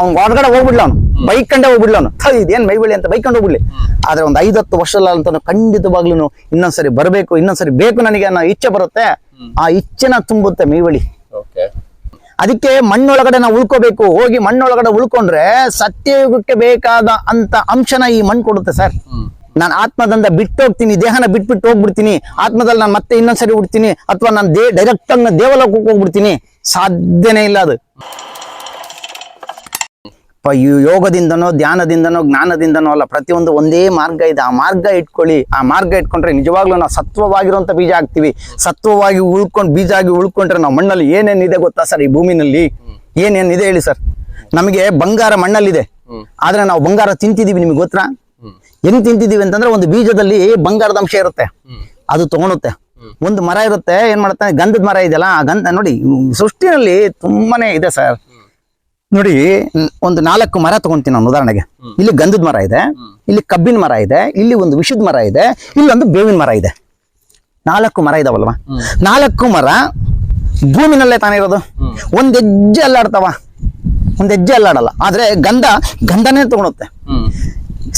ಅವ್ನ್ ಹೊರಗಡೆ ಹೋಗ್ಬಿಡ್ಲ ಅವನು. ಕಂಡೆ ಹೋಗ್ಬಿಡ್ಲ ಅವನು. ಇದೇನ್ ಮೈಬಳ್ಳಿ ಅಂತ ಬೈಕ್ ಕಂಡು ಹೋಗ್ಬಿಡ್ಲಿ ಆದ್ರೆ ಒಂದು ಐದತ್ತು ವರ್ಷದಲ್ಲಂತ ಖಂಡಿತವಾಗ್ಲೂ ಇನ್ನೊಂದ್ಸರಿ ಬರಬೇಕು ಇನ್ನೊಂದ್ಸರಿ ಬೇಕು ನನಗೆ ಅನ್ನೋ ಇಚ್ಛೆ ಬರುತ್ತೆ. ಆ ಇಚ್ಛೆನ ತುಂಬುತ್ತೆ ಮೈಬಳ್ಳಿ. ಓಕೆ. ಅದಕ್ಕೆ ಮಣ್ಣೊಳಗಡೆ ನಾವು ಉಳ್ಕೋಬೇಕು. ಹೋಗಿ ಮಣ್ಣೊಳಗಡೆ ಉಳ್ಕೊಂಡ್ರೆ ಸತ್ಯಯುಗಕ್ಕೆ ಬೇಕಾದ ಅಂತ ಅಂಶನ ಈ ಮಣ್ಣು ಕೊಡುತ್ತೆ ಸರ್. ನಾನು ಆತ್ಮದಿಂದ ಬಿಟ್ಟು ಹೋಗ್ತೀನಿ ದೇಹನ ಬಿಟ್ಬಿಟ್ಟು ಹೋಗ್ಬಿಡ್ತೀನಿ. ಆತ್ಮದಲ್ಲಿ ನಾನು ಮತ್ತೆ ಇನ್ನೊಂದ್ಸರಿ ಹುಡ್ತೀನಿ ಅಥವಾ ನಾನು ಡೈರೆಕ್ಟ್ ಆಗಿ ದೇವಲೋಕಕ್ಕೆ ಹೋಗ್ಬಿಡ್ತೀನಿ. ಸಾಧ್ಯನೇ ಇಲ್ಲ ಅದು. ಪ- ಯೋಗದಿಂದನೋ, ಧ್ಯಾನದಿಂದನೋ, ಜ್ಞಾನದಿಂದನೋ ಅಲ್ಲ, ಪ್ರತಿಯೊಂದು ಒಂದೇ ಮಾರ್ಗ ಇದೆ. ಆ ಮಾರ್ಗ ಇಟ್ಕೊಳ್ಳಿ. ಆ ಮಾರ್ಗ ಇಟ್ಕೊಂಡ್ರೆ ನಿಜವಾಗ್ಲೂ ನಾವು ಸತ್ವವಾಗಿರುವಂಥ ಬೀಜ ಹಾಕ್ತಿವಿ. ಸತ್ವವಾಗಿ ಉಳ್ಕೊಂಡು ಬೀಜ ಆಗಿ ಉಳ್ಕೊಂಡ್ರೆ ನಾವು ಮಣ್ಣಲ್ಲಿ ಏನೇನಿದೆ ಗೊತ್ತಾ ಸರ್ ಈ ಭೂಮಿನಲ್ಲಿ? ಏನೇನಿದೆ ಹೇಳಿ ಸರ್? ನಮಗೆ ಬಂಗಾರ ಮಣ್ಣಲ್ಲಿದೆ. ಆದ್ರೆ ನಾವು ಬಂಗಾರ ತಿಂತಿದೀವಿ ನಿಮಗೆ ಗೊತ್ತಾ? ಹೆಂಗ್ ತಿಂತಿದೀವಿ ಅಂತಂದ್ರೆ ಒಂದು ಬೀಜದಲ್ಲಿ ಬಂಗಾರದ ಅಂಶ ಇರುತ್ತೆ. ಅದು ತಗೊಳುತ್ತೆ. ಒಂದು ಮರ ಇರುತ್ತೆ, ಏನ್ ಮಾಡುತ್ತೆ ಗಂಧದ ಮರ ಇದೆಯಲ್ಲ, ಆ ಗಂಧ ನೋಡಿ, ಸೃಷ್ಟಿನಲ್ಲಿ ತುಂಬಾನೇ ಇದೆ ಸರ್. ನೋಡಿ ಒಂದು ನಾಲ್ಕು ಮರ ತಗೊಂತೀನಿ ನಾನು ಉದಾಹರಣೆಗೆ. ಇಲ್ಲಿ ಗಂಧದ ಮರ ಇದೆ ಇಲ್ಲಿ ಕಬ್ಬಿನ ಮರ ಇದೆ ಇಲ್ಲಿ ಒಂದು ವಿಷದ ಮರ ಇದೆ ಇಲ್ಲೊಂದು ಬೇವಿನ ಮರ ಇದೆ. ನಾಲ್ಕು ಮರ ಇದಾವಲ್ವಾ? ನಾಲ್ಕು ಮರ ಭೂಮಿನಲ್ಲೇ ತಾನೇ ಇರೋದು? ಒಂದ್ ಹೆಜ್ಜೆ ಅಲ್ಲಾಡ್ತಾವ? ಒಂದ್ ಹೆಜ್ಜೆ ಅಲ್ಲಾಡಲ್ಲ. ಆದ್ರೆ ಗಂಧ ಗಂಧನೇ ತಗೊಳುತ್ತೆ.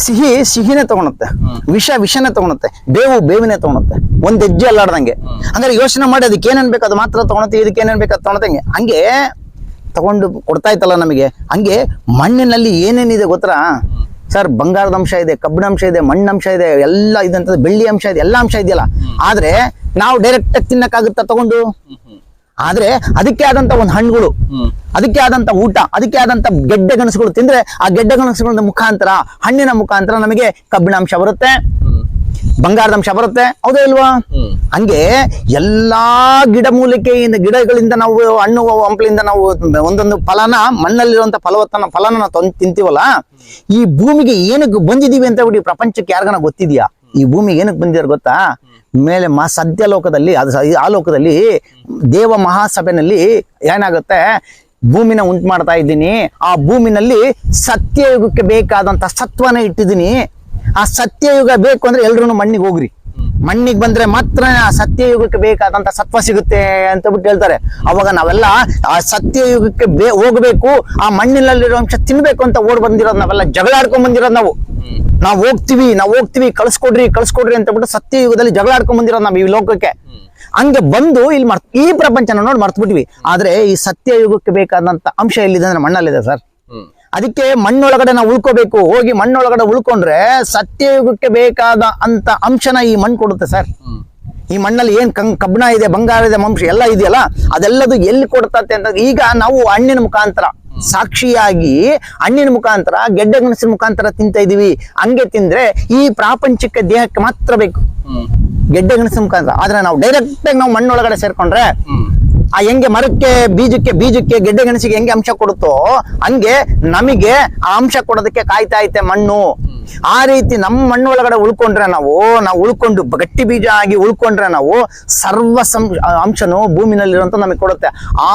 ಸಿಹಿ ಸಿಹಿನೇ ತಗೊಳುತ್ತೆ. ವಿಷ ವಿಷನೇ ತಗೊಳುತ್ತೆ. ಬೇವು ಬೇವಿನೇ ತಗೊಳುತ್ತೆ. ಒಂದ್ ಹೆಜ್ಜೆ ಅಲ್ಲಾಡ್ದಂಗೆ. ಅಂದ್ರೆ ಯೋಚನೆ ಮಾಡಿ ಅದಕ್ಕೆ ಏನೇನ್ ಬೇಕು ಅದು ಮಾತ್ರ ತಗೊಳತ್ತೆ ಇದಕ್ಕೆ ಏನೇನ್ ಬೇಕು ಅದು ತಗೊಳತ್ತಂಗೆ ಹಂಗೆ ತಗೊಂಡು ಕೊಡ್ತಾ ಇತ್ತಲ್ಲ ನಮಗೆ. ಹಂಗೆ ಮಣ್ಣಿನಲ್ಲಿ ಏನೇನಿದೆ ಗೊತ್ತಾ? ಸರ್, ಬಂಗಾರದ ಅಂಶ ಇದೆ, ಕಬ್ಬಿಣ ಅಂಶ ಇದೆ ಮಣ್ಣಂಶ ಇದೆ, ಎಲ್ಲ ಇದಂತ ಬೆಳ್ಳಿ ಅಂಶ ಇದೆ, ಎಲ್ಲ ಅಂಶ ಇದೆಯಲ್ಲ. ಆದ್ರೆ ನಾವು ಡೈರೆಕ್ಟ್ ಆಗಿ ತಿನ್ನಕ್ಕಾಗುತ್ತಾ ತಗೊಂಡು? ಆದ್ರೆ ಅದಕ್ಕೆ ಆದಂತ ಒಂದು ಹಣ್ಣುಗಳು, ಅದಕ್ಕೆ ಆದಂತ ಊಟ, ಅದಕ್ಕೆ ಆದಂತ ಗೆಡ್ಡೆ ಗಣಸುಗಳು ತಿಂದ್ರೆ ಆ ಗೆಡ್ಡೆ ಗಣಸುಗಳ ಮುಖಾಂತರ, ಹಣ್ಣಿನ ಮುಖಾಂತರ ನಮಗೆ ಕಬ್ಬಿಣ ಅಂಶ ಬರುತ್ತೆ. ಬಂಗಾರದ ಅಂಶ ಬರುತ್ತೆ. ಹೌದೇ ಇಲ್ವಾ? ಹಂಗೆ ಎಲ್ಲಾ ಗಿಡಮೂಲಿಕೆಯಿಂದ ಗಿಡಗಳಿಂದ ನಾವು ಹಣ್ಣು ಹಂಪಲಿಂದ ನಾವು ಒಂದೊಂದು ಫಲನ ಮಣ್ಣಲ್ಲಿರುವಂತ ಫಲವತ್ತನ ಫಲನ ನಾವು ತಂದು ತಿಂತೀವಲ್ಲ? ಈ ಭೂಮಿಗೆ ಏನಕ್ಕೆ ಬಂದಿದೀವಿ ಅಂತ ಬಿಡಿ ಪ್ರಪಂಚಕ್ಕೆ ಯಾರಿಗನ ಗೊತ್ತಿದ್ಯಾ? ಈ ಭೂಮಿಗೆ ಏನಕ್ಕೆ ಬಂದಿದ್ರು ಗೊತ್ತಾ? ಮೇಲೆ ಮಾ ಸದ್ಯ ಲೋಕದಲ್ಲಿ ಅದು ಆ ಲೋಕದಲ್ಲಿ ದೇವ ಮಹಾಸಭೆನಲ್ಲಿ ಏನಾಗುತ್ತೆ? ಭೂಮಿನ ಉಂಟು ಮಾಡ್ತಾ ಇದ್ದೀನಿ. ಆ ಭೂಮಿನಲ್ಲಿ ಸತ್ಯಯುಗಕ್ಕೆ ಬೇಕಾದಂತ ಸತ್ವನ ಇಟ್ಟಿದ್ದೀನಿ. ಆ ಸತ್ಯಯುಗ ಬೇಕು ಅಂದ್ರೆ ಎಲ್ರು ಮಣ್ಣಿಗೆ ಹೋಗ್ರಿ. ಮಣ್ಣಿಗೆ ಬಂದ್ರೆ ಮಾತ್ರ ಆ ಸತ್ಯಯುಗಕ್ಕೆ ಬೇಕಾದಂತ ಸತ್ವ ಸಿಗುತ್ತೆ ಅಂತ ಬಿಟ್ಟು ಹೇಳ್ತಾರೆ. ಅವಾಗ ನಾವೆಲ್ಲ ಆ ಸತ್ಯಯುಗಕ್ಕೆ ಬೇ ಹೋಗ್ಬೇಕು ಆ ಮಣ್ಣಿನಲ್ಲಿರೋ ಅಂಶ ತಿನ್ಬೇಕು ಅಂತ ಓಡ್ ಬಂದಿರೋದು ನಾವೆಲ್ಲ ಜಗಳ ಆಡ್ಕೊಂಡ್ ಬಂದಿರೋದು ನಾವು. ನಾವು ಹೋಗ್ತೀವಿ ನಾವು ಹೋಗ್ತೀವಿ ಕಳ್ಸ್ಕೊಡ್ರಿ ಕಳ್ಸ್ಕೊಡ್ರಿ ಅಂತ ಬಿಟ್ಟು ಸತ್ಯಯುಗದಲ್ಲಿ ಜಗಳ ಆಡ್ಕೊಂಡ್ ಬಂದಿರೋದು ನಾವು ಈ ಲೋಕಕ್ಕೆ. ಹಂಗೆ ಬಂದು ಇಲ್ಲಿ ಮರ್ತ್ ಈ ಪ್ರಪಂಚನ ನೋಡಿ ಮರ್ತ್ಬಿಟ್ವಿ. ಆದ್ರೆ ಈ ಸತ್ಯಯುಗಕ್ಕೆ ಬೇಕಾದಂತ ಅಂಶ ಎಲ್ಲಿದೆ ಅಂದ್ರೆ ಮಣ್ಣಲ್ಲಿದೆ ಸರ್. ಅದಕ್ಕೆ ಮಣ್ಣೊಳಗಡೆ ನಾವು ಉಳ್ಕೋಬೇಕು. ಹೋಗಿ ಮಣ್ಣೊಳಗಡೆ ಉಳ್ಕೊಂಡ್ರೆ ಸತ್ಯಯುಗಕ್ಕೆ ಬೇಕಾದ ಅಂತ ಅಂಶನ ಈ ಮಣ್ಣು ಕೊಡುತ್ತೆ ಸರ್. ಈ ಮಣ್ಣಲ್ಲಿ ಏನ್ ಕಂ ಕಬ್ಬಿಣ ಇದೆ ಬಂಗಾರ ಇದೆ ಅಂಶ ಎಲ್ಲ ಇದೆಯಲ್ಲ ಅದೆಲ್ಲದು ಎಲ್ಲಿ ಕೊಡ್ತತ್ತೆ ಅಂತ ಈಗ ನಾವು ಹಣ್ಣಿನ ಮುಖಾಂತರ ಸಾಕ್ಷಿಯಾಗಿ ಹಣ್ಣಿನ ಮುಖಾಂತರ ಗೆಡ್ಡೆ ಗೆಣಸಿನ ಮುಖಾಂತರ ತಿಂತ ಇದೀವಿ. ಹಂಗೆ ತಿಂದ್ರೆ ಈ ಪ್ರಾಪಂಚಿಕ ದೇಹಕ್ಕೆ ಮಾತ್ರ ಬೇಕು. ಗೆಡ್ಡೆ ಗೆಣಸಿನ ಮುಖಾಂತರ. ಆದ್ರೆ ನಾವು ಡೈರೆಕ್ಟ್ ಆಗಿ ನಾವು ಮಣ್ಣೊಳಗಡೆ ಸೇರ್ಕೊಂಡ್ರೆ ಆ ಹೆಂಗೆ ಮರಕ್ಕೆ ಬೀಜಕ್ಕೆ ಬೀಜಕ್ಕೆ ಗೆಡ್ಡೆ ಗೆಣಸಿಗೆ ಹೆಂಗೆ ಅಂಶ ಕೊಡುತ್ತೋ ಹಂಗೆ ನಮಗೆ ಆ ಅಂಶ ಕೊಡೋದಕ್ಕೆ ಕಾಯ್ತಾ ಐತೆ ಮಣ್ಣು. ಆ ರೀತಿ ನಮ್ಮ ಮಣ್ಣು ಒಳಗಡೆ ಉಳ್ಕೊಂಡ್ರೆ ನಾವು ನಾವು ಉಳ್ಕೊಂಡು ಗಟ್ಟಿ ಬೀಜ ಆಗಿ ಉಳ್ಕೊಂಡ್ರೆ ನಾವು ಸರ್ವ ಸಂ ಅಂಶನು ಭೂಮಿನಲ್ಲಿರುವಂತ ನಮಗೆ ಕೊಡುತ್ತೆ. ಆ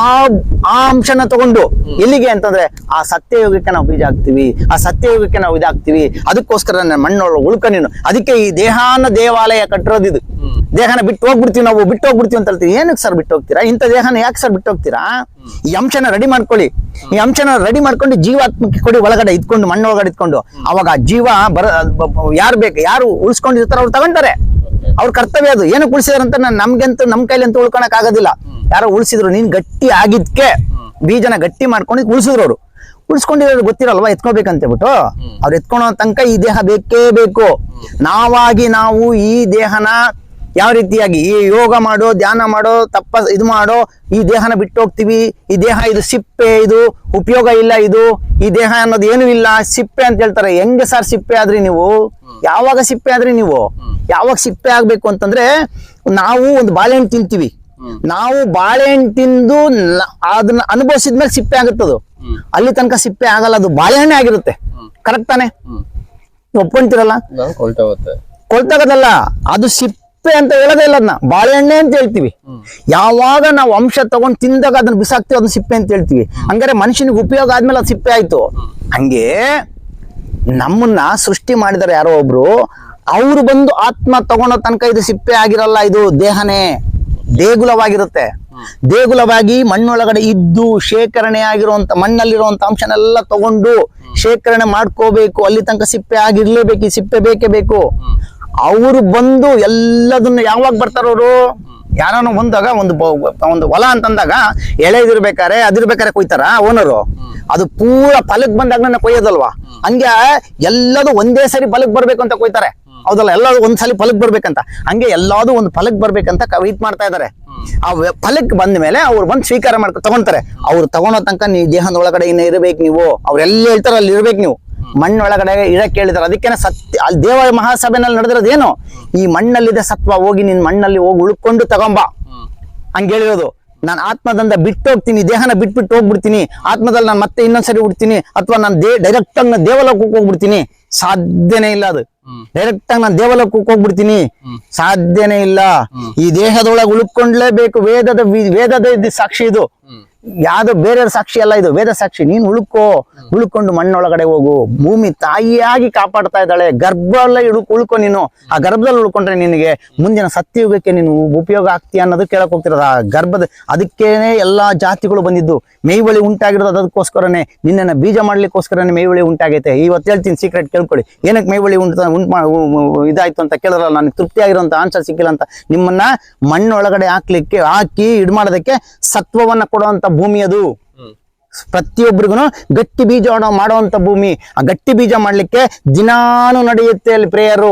ಆ ಅಂಶನ ತಗೊಂಡು ಎಲ್ಲಿಗೆ ಅಂತಂದ್ರೆ ಆ ಸತ್ಯಯೋಗಕ್ಕೆ ನಾವು ಬೀಜ ಹಾಕ್ತಿವಿ ಆ ಸತ್ಯಯೋಗಕ್ಕೆ ನಾವು ಇದಾಗ್ತಿವಿ. ಅದಕ್ಕೋಸ್ಕರ ಮಣ್ಣೊಳಗೆ ಉಳ್ಕ ನೀನು. ಅದಕ್ಕೆ ಈ ದೇಹಾನ ದೇವಾಲಯ ಕಟ್ಟಿರೋದಿದು. ದೇಹನ ಬಿಟ್ಟು ಹೋಗ್ಬಿಡ್ತೀವಿ ನಾವು ಬಿಟ್ಟು ಹೋಗ್ಬಿಡ್ತೀವಿ ಅಂತ ಹೇಳ್ತೀವಿ. ಏನಕ್ಕೆ ಸರ್ ಬಿಟ್ಟು ಹೋಗ್ತೀರಾ? ಇಂಥ ದೇಹನ ಯಾಕೆ ಸರ್ ಬಿಟ್ಟು ಹೋಗ್ತೀರಾ? ಈ ಅಂಶನ ರೆಡಿ ಮಾಡ್ಕೊಳ್ಳಿ. ಈ ಅಂಶನ ರೆಡಿ ಮಾಡ್ಕೊಂಡು ಜೀವಾತ್ಮಕ್ಕೆ ಕೊಡಿ ಒಳಗಡೆ ಇದ್ಕೊಂಡು, ಮಣ್ಣು ಒಳಗಡೆ ಇದ್ಕೊಂಡು. ಅವಾಗ ಜೀವ ಬರ, ಯಾರು ಬೇಕು, ಯಾರು ಉಳಿಸ್ಕೊಂಡಿರ್ತಾರೋ ಅವ್ರು ತಗೊಂತಾರೆ ಅವ್ರ ಕರ್ತವ್ಯ ಅದು. ಏನಕ್ಕೆ ಉಳಿಸಿದಾರಂತ ಅಂತ ನಾನ್ ನಮ್ಮ ಕೈಲಂತೂ ಉಳ್ಕೊಳಕ್ ಆಗೋದಿಲ್ಲ ಯಾರೋ ಉಳಿಸಿದ್ರು, ನೀನ್ ಗಟ್ಟಿ ಆಗಿದ್ಕೆ, ಬೀಜನ ಗಟ್ಟಿ ಮಾಡ್ಕೊಂಡು ಉಳಿಸಿದ್ರು ಅವರು. ಉಳಿಸ್ಕೊಂಡಿರೋದು ಗೊತ್ತಿರಲ್ವಾ, ಎತ್ಕೋಬೇಕಂತ ಬಿಟ್ಟು ಅವ್ರು ಎತ್ಕೊಳೋ ತನಕ ಈ ದೇಹ ಬೇಕೇ ಬೇಕು. ನಾವಾಗಿ ನಾವು ಈ ದೇಹನ ಯಾವ ರೀತಿಯಾಗಿ ಈ ಯೋಗ ಮಾಡೋ ಧ್ಯಾನ ಮಾಡೋ ತಪ್ಪ ಇದು ಮಾಡೋ ಈ ದೇಹನ ಬಿಟ್ಟು ಹೋಗ್ತೀವಿ ಈ ದೇಹ ಇದು ಸಿಪ್ಪೆ ಇದು ಉಪಯೋಗ ಇಲ್ಲ ಇದು ಈ ದೇಹ ಅನ್ನೋದು ಏನು ಇಲ್ಲ ಸಿಪ್ಪೆ ಅಂತ ಹೇಳ್ತಾರೆ. ಹೆಂಗೆ ಸರ್ ಸಿಪ್ಪೆ ಆದ್ರಿ ನೀವು? ಯಾವಾಗ ಸಿಪ್ಪೆ ಆದ್ರಿ ನೀವು? ಯಾವಾಗ ಸಿಪ್ಪೆ ಆಗ್ಬೇಕು ಅಂತಂದ್ರೆ ನಾವು ಒಂದು ಬಾಳೆಹಣ್ಣು ತಿಂತೀವಿ. ನಾವು ಬಾಳೆಹಣ್ಣು ತಿಂದು ಅದನ್ನ ಅನುಭವಿಸಿದ್ಮೇಲೆ ಸಿಪ್ಪೆ ಆಗುತ್ತದು. ಅಲ್ಲಿ ತನಕ ಸಿಪ್ಪೆ ಆಗಲ್ಲ ಅದು ಬಾಳೆಹಣ್ಣೆ ಆಗಿರುತ್ತೆ. ಕರೆಕ್ಟ್ ತಾನೆ? ಒಪ್ಕೊಂತಿರಲ್ಲ ಕೊಳ್ತಾಗದಲ್ಲ ಅದು ಸಿಪ್ಪೆ ಅಂತ ಹೇಳೋದೇ ಇಲ್ಲ ಅದನ್ನ ಬಾಳೆಹಣ್ಣೆ ಅಂತ ಹೇಳ್ತೀವಿ. ಯಾವಾಗ ನಾವು ಅಂಶ ತಗೊಂಡು ತಿಂದಾಗ ಅದನ್ನ ಬಿಸಾಕ್ತಿವಿ, ಅದನ್ನ ಸಿಪ್ಪೆ ಅಂತ ಹೇಳ್ತೀವಿ. ಹಂಗಾರೆ ಮನುಷ್ಯನಿಗೆ ಉಪಯೋಗ ಆದ್ಮೇಲೆ ಅದು ಸಿಪ್ಪೆ ಆಯ್ತು. ಹಂಗೆ ನಮ್ಮನ್ನ ಸೃಷ್ಟಿ ಮಾಡಿದಾರೆ ಯಾರೋ ಒಬ್ರು. ಅವ್ರು ಬಂದು ಆತ್ಮ ತಗೊಳೋ ತನಕ ಇದು ಸಿಪ್ಪೆ ಆಗಿರಲ್ಲ, ಇದು ದೇಹನೇ. ದೇಗುಲವಾಗಿರುತ್ತೆ. ದೇಗುಲವಾಗಿ ಮಣ್ಣೊಳಗಡೆ ಇದ್ದು ಶೇಖರಣೆ ಆಗಿರುವಂತ, ಮಣ್ಣಲ್ಲಿರುವಂತ ಅಂಶನೆಲ್ಲ ತಗೊಂಡು ಶೇಖರಣೆ ಮಾಡ್ಕೋಬೇಕು. ಅಲ್ಲಿ ತನಕ ಸಿಪ್ಪೆ ಆಗಿರ್ಲೇಬೇಕು, ಈ ಸಿಪ್ಪೆ ಬೇಕೇ ಬೇಕು. ಅವರು ಬಂದು ಎಲ್ಲದನ್ನ ಯಾವಾಗ ಬರ್ತಾರವರು ಯಾರನ್ನು ಬಂದಾಗ ಒಂದು ಒಂದು ಹೊಲ ಅಂತಂದಾಗ ಎಳೆದಿರ್ಬೇಕಾರೆ ಅದಿರ್ಬೇಕಾರೆ ಕೊಯ್ತಾರ ಓನರು ಅದು ಪೂರ ಫಲಕ್ ಬಂದಾಗ ಕೊಯ್ಯೋದಲ್ವಾ? ಹಂಗೆ ಎಲ್ಲದು ಒಂದೇ ಸರಿ ಫಲಕ್ ಬರ್ಬೇಕು ಅಂತ ಕೊಯ್ತಾರೆ. ಹೌದಲ್ಲ ಎಲ್ಲಾದ್ರು ಒಂದ್ಸಲಿ ಫಲಕ್ ಬರ್ಬೇಕಂತ. ಹಂಗೆ ಎಲ್ಲಾದ್ರು ಒಂದು ಫಲಕ್ ಬರ್ಬೇಕಂತ ವೆಯ್ಟ್ ಮಾಡ್ತಾ ಇದಾರೆ. ಆ ಫಲಕ್ ಬಂದ ಮೇಲೆ ಅವ್ರು ಬಂದು ಸ್ವೀಕಾರ ಮಾಡ್ಕೊ ತಗೊಂತಾರೆ. ಅವ್ರು ತಗೊಳೋ ತನಕ ನೀವು ದೇಹದ ಒಳಗಡೆ ಇನ್ನ ಇರ್ಬೇಕು ನೀವು. ಅವ್ರೆಲ್ಲ ಹೇಳ್ತಾರೆ ಅಲ್ಲಿ ಇರ್ಬೇಕು ನೀವು. ಮಣ್ಣೊಳಗಡೆ ಇಡಕ್ ಹೇಳಿದಾರೆ ಅದಕ್ಕೇನೆ ಸತ್ಯ ಅಲ್ಲಿ ದೇವ ಮಹಾಸಭೆನಲ್ಲಿ ನಡೆದಿರೋದು ಏನು? ಈ ಮಣ್ಣಲ್ಲಿದೆ ಸತ್ವ ಹೋಗಿ ನಿನ್ ಮಣ್ಣಲ್ಲಿ ಹೋಗಿ ಉಳ್ಕೊಂಡು ತಗೊಂಬ. ಹಂಗೆ ಹೇಳಿರೋದು. ನಾನು ಆತ್ಮದಿಂದ ಬಿಟ್ಟು ಹೋಗ್ತೀನಿ ದೇಹನ ಬಿಟ್ಬಿಟ್ಟು ಹೋಗ್ಬಿಡ್ತೀನಿ. ಆತ್ಮದಲ್ಲಿ ನಾನು ಮತ್ತೆ ಇನ್ನೊಂದ್ಸರಿ ಹುಡ್ತೀನಿ ಅಥವಾ ನಾನು ದೇ ಡೈರೆಕ್ಟ್ ಆಗಿ ನಾನು ದೇವಲೋಕಕ್ಕೆ ಹೋಗ್ಬಿಡ್ತೀನಿ. ಸಾಧ್ಯನೇ ಇಲ್ಲ ಅದು. ಡೈರೆಕ್ಟ್ ಆಗಿ ನಾನು ದೇವಲೋಕಕ್ಕೆ ಹೋಗ್ಬಿಡ್ತೀನಿ. ಸಾಧ್ಯನೇ ಇಲ್ಲ. ಈ ದೇಹದೊಳಗೆ ಉಳ್ಕೊಂಡ್ಲೇಬೇಕು. ವೇದದ ವೇದದ ಸಾಕ್ಷಿ ಇದು. ಯಾವ್ದೋ ಬೇರೆ ಸಾಕ್ಷಿ ಅಲ್ಲ ಇದು, ವೇದ ಸಾಕ್ಷಿ. ನೀನ್ ಉಳ್ಕೋ, ಉಳ್ಕೊಂಡು ಮಣ್ಣೊಳಗಡೆ ಹೋಗು. ಭೂಮಿ ತಾಯಿಯಾಗಿ ಕಾಪಾಡ್ತಾ ಇದ್ದಾಳೆ. ಗರ್ಭದಲ್ಲೇ ಇಡು, ಉಳ್ಕೊ ನೀನು. ಆ ಗರ್ಭದಲ್ಲಿ ಉಳ್ಕೊಂಡ್ರೆ ನಿನಗೆ ಮುಂದಿನ ಸತ್ಯಯುಗಕ್ಕೆ ನೀನು ಉಪಯೋಗ ಆಗ್ತೀಯ ಅನ್ನೋದು ಕೇಳಕ್ ಹೋಗ್ತಿರೋದು. ಆ ಗರ್ಭದ, ಅದಕ್ಕೇನೆ ಎಲ್ಲಾ ಜಾತಿಗಳು ಬಂದಿದ್ದು. ಮೇಯ್ವಳಿ ಉಂಟಾಗಿರೋದು ಅದಕ್ಕೋಸ್ಕರನೇ. ನಿನ್ನನ್ನ ಬೀಜ ಮಾಡ್ಲಿಕ್ಕೋಸ್ಕರನೇ ಮೇಯ್ವಳಿ ಉಂಟಾಗೈತೆ. ಇವತ್ತು ಹೇಳ್ತೀನಿ ಸೀಕ್ರೆಟ್ ಕೇಳ್ಕೊಳ್ಳಿ. ಏನಕ್ಕೆ ಮೇಯ್ವಳಿ ಉಂಟ, ಉಂಟು ಇದಾಯ್ತು ಅಂತ ಕೇಳಿದ್ರಲ್ಲ, ನನಗೆ ತೃಪ್ತಿ ಆಗಿರೋಂತ ಆನ್ಸರ್ ಸಿಕ್ಕಿಲ್ಲ ಅಂತ. ನಿಮ್ಮನ್ನ ಮಣ್ಣೊಳಗಡೆ ಹಾಕ್ಲಿಕ್ಕೆ, ಹಾಕಿ ಇಡ್ ಮಾಡೋದಕ್ಕೆ ಸತ್ವವನ್ನ ಕೊಡುವಂತ ಭೂಮಿ ಅದು. ಪ್ರತಿಯೊಬ್ಬರಿಗೂ ಗಟ್ಟಿ ಬೀಜ ಮಾಡುವಂತ ಭೂಮಿ. ಆ ಗಟ್ಟಿ ಬೀಜ ಮಾಡ್ಲಿಕ್ಕೆ ದಿನಾನು ನಡೆಯುತ್ತೆ ಅಲ್ಲಿ ಪ್ರೇಯರು.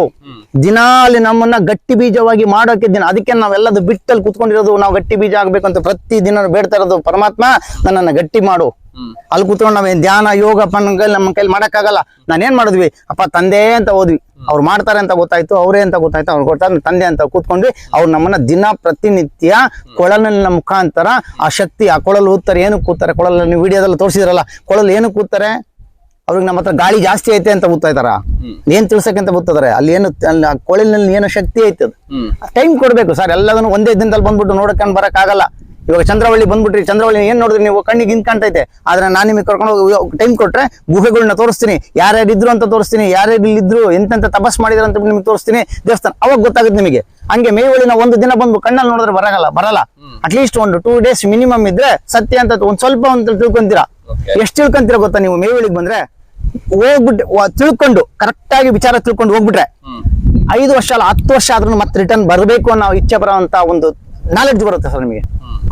ದಿನ ಅಲ್ಲಿ ನಮ್ಮನ್ನ ಗಟ್ಟಿ ಬೀಜವಾಗಿ ಮಾಡೋಕೆ ದಿನ ಅದಕ್ಕೆ ನಾವೆಲ್ಲದು ಬಿಟ್ಟಲ್ಲಿ ಕುತ್ಕೊಂಡಿರೋದು ನಾವು ಗಟ್ಟಿ ಬೀಜ ಆಗ್ಬೇಕಂತ ಪ್ರತಿ ದಿನ ಬೇಡ್ತಾ ಇರೋದು ಪರಮಾತ್ಮ, ನನ್ನನ್ನ ಗಟ್ಟಿ ಮಾಡು. ಅಲ್ಲಿ ಕೂತ್ಕೊಂಡು ನಾವೇನ್ ಧ್ಯಾನ ಯೋಗ ನಮ್ಮ ಕೈಲಿ ಮಾಡಕ್ಕಾಗಲ್ಲ. ನಾನೇನ್ ಮಾಡಿದ್ವಿ? ಅಪ್ಪ ತಂದೆ ಅಂತ ಹೋದ್ವಿ. ಅವ್ರು ಮಾಡ್ತಾರೆ ಅಂತ ಗೊತ್ತಾಯ್ತು ಅವರೇ ಅಂತ ಗೊತ್ತಾಯ್ತು ಅವ್ರು ಕೊಡ್ತಾರೆ ತಂದೆ ಅಂತ ಕೂತ್ಕೊಂಡ್ವಿ. ಅವ್ರು ನಮ್ಮನ್ನ ದಿನ ಪ್ರತಿನಿತ್ಯ ಕೊಳಲಿನ ಮುಖಾಂತರ ಆ ಶಕ್ತಿ ಆ ಕೊಳಲು ಕೂತಾರೆ ಏನಕ್ಕೆ ಕೂತಾರೆ ಕೊಳಲು ನೀವು ವಿಡಿಯೋದಲ್ಲಿ ತೋರಿಸಿದ್ರಲ್ಲ ಕೊಳಲ್ ಏನು ಕೂತಾರೆ ಅವ್ರಿಗೆ ನಮ್ಮ ಹತ್ರ ಗಾಳಿ ಜಾಸ್ತಿ ಐತೆ ಅಂತ ಗೊತ್ತಾ ಇದಾರ ಏನ್ ತಿಳ್ಸಕ್ಕೆ ಅಂತ ಅಲ್ಲಿ ಏನು ಆ ಕೊಳಲಿನಲ್ಲಿ ಏನೋ ಶಕ್ತಿ ಐತೆ ಅದು? ಟೈಮ್ ಕೊಡ್ಬೇಕು ಸರ್ ಎಲ್ಲದನ್ನು ಒಂದೇ ದಿನದಲ್ಲಿ ಬಂದ್ಬಿಟ್ಟು ನೋಡಕ್ಕೆ ಬರಕ್ ಆಗಲ್ಲ ಇವಾಗ ಚಂದ್ರವಳ್ಳಿ ಬಂದ್ಬಿಟ್ರಿ ಚಂದ್ರವಳ್ಳಿ ಏನ್ ನೋಡಿದ್ರಿ ನೀವು? ಕಣ್ಣಿಗೆ ಹಿಂದ್ ಕಾಣ್ತೈತೆ. ಆದ್ರೆ ನಾನು ನಿಮಗೆ ಕರ್ಕೊಂಡು ಹೋಗಿ ಟೈಮ್ ಕೊಟ್ರೆ ಗುಹೆಗಳನ್ನ ತೋರಿಸ್ತೀನಿ. ಯಾರ್ಯಾರು ಇದ್ರು ಅಂತ ತೋರಿಸ್ತೀನಿ. ಯಾರ್ಯಾರು ಇಲ್ಲಿದ್ರು ಎಂತೆಂತ ತಪಸ್ ಮಾಡಿದ್ರು ಅಂತ ನಿಮ್ಗೆ ತೋರಿಸ್ತೀನಿ. ದೇವಸ್ಥಾನ ಅವಾಗ ಗೊತ್ತಾಗುತ್ತೆ ನಿಮಗೆ. ಹಂಗೆ ಮೇವಳಿನ ಒಂದು ದಿನ ಬಂದು ಕಣ್ಣಲ್ಲಿ ನೋಡಿದ್ರೆ ಬರಲ್ಲ. ಬರಲ್ಲ ಅಟ್ಲೀಸ್ಟ್ ಒಂದು ಟೂ ಡೇಸ್ ಮಿನಿಮಮ್ ಇದ್ರೆ ಸತ್ಯ ಅಂತ ಒಂದ್ ಸ್ವಲ್ಪ ಒಂದು ತಿಳ್ಕೊಂತೀರಾ? ಎಷ್ಟು ತಿಳ್ಕೊಂತೀರಾ ಗೊತ್ತಾ ನೀವು ಮೇವಳಿಗೆ ಬಂದ್ರೆ? ಹೋಗ್ಬಿಟ್ಟು ತಿಳ್ಕೊಂಡು ಕರೆಕ್ಟ್ ಆಗಿ ವಿಚಾರ ತಿಳ್ಕೊಂಡು ಹೋಗ್ಬಿಟ್ರೆ. ಐದು ವರ್ಷ ಅಲ್ಲ ಹತ್ತು ವರ್ಷ ಆದ್ರೂ ಮತ್ತೆ ರಿಟರ್ನ್ ಬರಬೇಕು ಅನ್ನೋ ಇಚ್ಛೆ ಬರೋಂತ ಒಂದು ನಾಲೆಡ್ಜ್ ಬರುತ್ತೆ ಸರ್ ನಿಮಗೆ.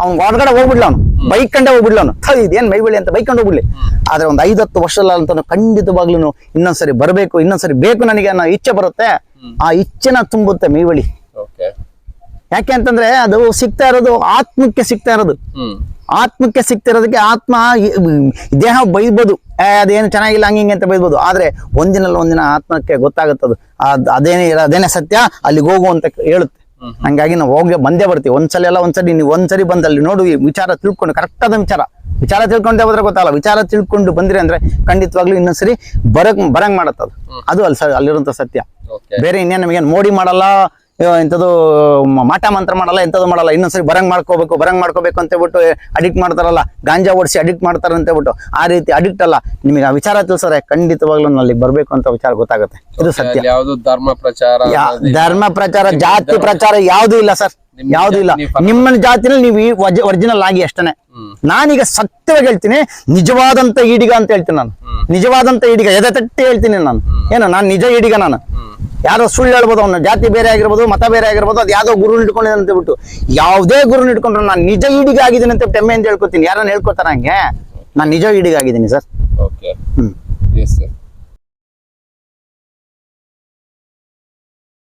ಅವ್ನು ಹೊರಗಡೆ ಹೋಗ್ಬಿಡ್ಲ ಅವನು. ಬೈಕ್ ಕಂಡೆ ಹೋಗ್ಬಿಡ್ಲ ಅವನು. ಇದೇನ್ ಮೈಬಳಿ ಅಂತ ಬೈಕ್ ಕಂಡು ಹೋಗ್ಬಿಡ್ಲಿ. ಆದ್ರೆ ಒಂದು ಐದು ಹತ್ತು ವರ್ಷದಲ್ಲಂತ ಖಂಡಿತವಾಗ್ಲೂ ಇನ್ನೊಂದ್ಸರಿ ಬರಬೇಕು ಇನ್ನೊಂದ್ಸರಿ ಬೇಕು ನನಗೆ ಅನ್ನೋ ಇಚ್ಛೆ ಬರುತ್ತೆ. ಆ ಇಚ್ಛೆನ ತುಂಬುತ್ತೆ ಮೈವಳಿ ಯಾಕೆ ಅಂತಂದ್ರೆ ಅದು ಸಿಗ್ತಾ ಇರೋದು ಆತ್ಮಕ್ಕೆ ಸಿಗ್ತಾ ಇರೋದು. ಆತ್ಮಕ್ಕೆ ಸಿಗ್ತಾ ಇರೋದಕ್ಕೆ ಆತ್ಮ ದೇಹ ಬೈಬೋದು ಏ ಅದೇನು ಚೆನ್ನಾಗಿಲ್ಲ ಹಂಗಿಂಗ್ ಹಿಂಗೆ ಅಂತ ಬೈಬೋದು ಆದ್ರೆ ಒಂದಿನಲ್ಲ ಒಂದಿನ ಆತ್ಮಕ್ಕೆ ಗೊತ್ತಾಗುತ್ತದು. ಅದ್ ಅದೇನೇ ಅದೇನೇ ಸತ್ಯ ಅಲ್ಲಿಗೆ ಹೋಗು ಅಂತ ಹೇಳುತ್ತೆ. ಹಂಗಾಗಿ ನಾವು ಹೋಗಿ ಬಂದೇ ಬರ್ತೀವಿ. ಒಂದ್ಸಲ ಎಲ್ಲ ಒಂದ್ಸರಿ ನೀವು ಒಂದ್ಸರಿ ಬಂದಲ್ಲಿ ನೋಡು ಈ ವಿಚಾರ ತಿಳ್ಕೊಂಡು ಕರೆಕ್ಟ್ ಆದ ವಿಚಾರ. ವಿಚಾರ ತಿಳ್ಕೊಂಡೆ ಹೋದ್ರೆ ಗೊತ್ತಲ್ಲ ವಿಚಾರ ತಿಳ್ಕೊಂಡು ಬಂದ್ರಿ ಅಂದ್ರೆ ಖಂಡಿತವಾಗ್ಲೂ ಇನ್ನೊಂದ್ಸರಿ ಬರಕ್ ಬರಂಗ್ ಮಾಡತ್ತದು ಅದು. ಅಲ್ಲಿ ಅಲ್ಲಿರುವಂತ ಸತ್ಯ. ಬೇರೆ ಇನ್ನೇನು ನಮಗೇನು ಮೋಡಿ ಮಾಡಲ್ಲ ಇಂಥದ್ದು ಮಾಟ ಮಂತ್ರ ಮಾಡಲ್ಲ ಎಂಥದ್ದು ಮಾಡಲ್ಲ. ಇನ್ನೊಂದ್ಸರಿ ಬರಂಗ್ ಮಾಡ್ಕೋಬೇಕು ಬರಂಗ್ ಮಾಡ್ಕೋಬೇಕು ಅಂತ ಹೇಳ್ಬಿಟ್ಟು ಅಡಿಕ್ಟ್ ಮಾಡ್ತಾರಲ್ಲ ಗಾಂಜಾ ಓಡಿಸಿ ಅಡಿಕ್ಟ್ ಮಾಡ್ತಾರೆ ಅಂತ ಹೇಳ್ಬಿಟ್ಟು ಆ ರೀತಿ ಅಡಿಕ್ಟ್ ಅಲ್ಲ. ನಿಮಗೆ ಆ ವಿಚಾರ ತಿಳಿಸಿದ್ರೆ ಖಂಡಿತವಾಗ್ಲೂ ನಾನು ಬರಬೇಕು ಬರ್ಬೇಕು ಅಂತ ವಿಚಾರ ಗೊತ್ತಾಗುತ್ತೆ. ಇದು ಸತ್ಯ. ಯಾವುದು ಧರ್ಮ ಪ್ರಚಾರ ಧರ್ಮ ಪ್ರಚಾರ ಜಾತಿ ಪ್ರಚಾರ ಯಾವುದು ಇಲ್ಲ ಸರ್. ಯಾವುದು ಇಲ್ಲ. ನಿಮ್ಮ ಜಾತಿನಲ್ಲಿ ನೀವು ಒರಿಜಿನಲ್ ಆಗಿ ಅಷ್ಟೇ. ನಾನೀಗ ಸತ್ಯವಾಗಿ ಹೇಳ್ತೀನಿ ನಿಜವಾದಂತ ಈಡಿಗ ಅಂತ ಹೇಳ್ತೀನಿ ನಾನು. ನಿಜವಾದಂತ ಈಡಿಗ ಎದೆ ತಟ್ಟಿ ಹೇಳ್ತೀನಿ ನಾನು. ಏನು ನಾನು ನಿಜ ಈಡಿಗ ನಾನು. ಯಾರೋ ಸುಳ್ಳು ಹೇಳ್ಬೋದು ಅವನು ಜಾತಿ ಬೇರೆ ಆಗಿರ್ಬೋದು ಮತ ಬೇರೆ ಆಗಿರ್ಬೋದು ಅದು ಯಾವ್ದೋ ಗುರು ಇಟ್ಕೊಂಡಿದೆ ಅಂತ ಬಿಟ್ಟು ಯಾವುದೇ ಗುರು ಹಿಡ್ಕೊಂಡ್ರು ನಾನು ನಿಜ ಆಗಿದ್ದೀನಿ ಅಂತ ಹೆಮ್ಮೆ ಅಂತ ಹೇಳ್ಕೊತೀನಿ. ಯಾರನ್ನ ಹೇಳ್ಕೊತಾರ ಹಂಗೆ? ನಾನು ನಿಜ ಆಗಿದ್ದೀನಿ ಸರ್. ಓಕೆ ಹ್ಮ್.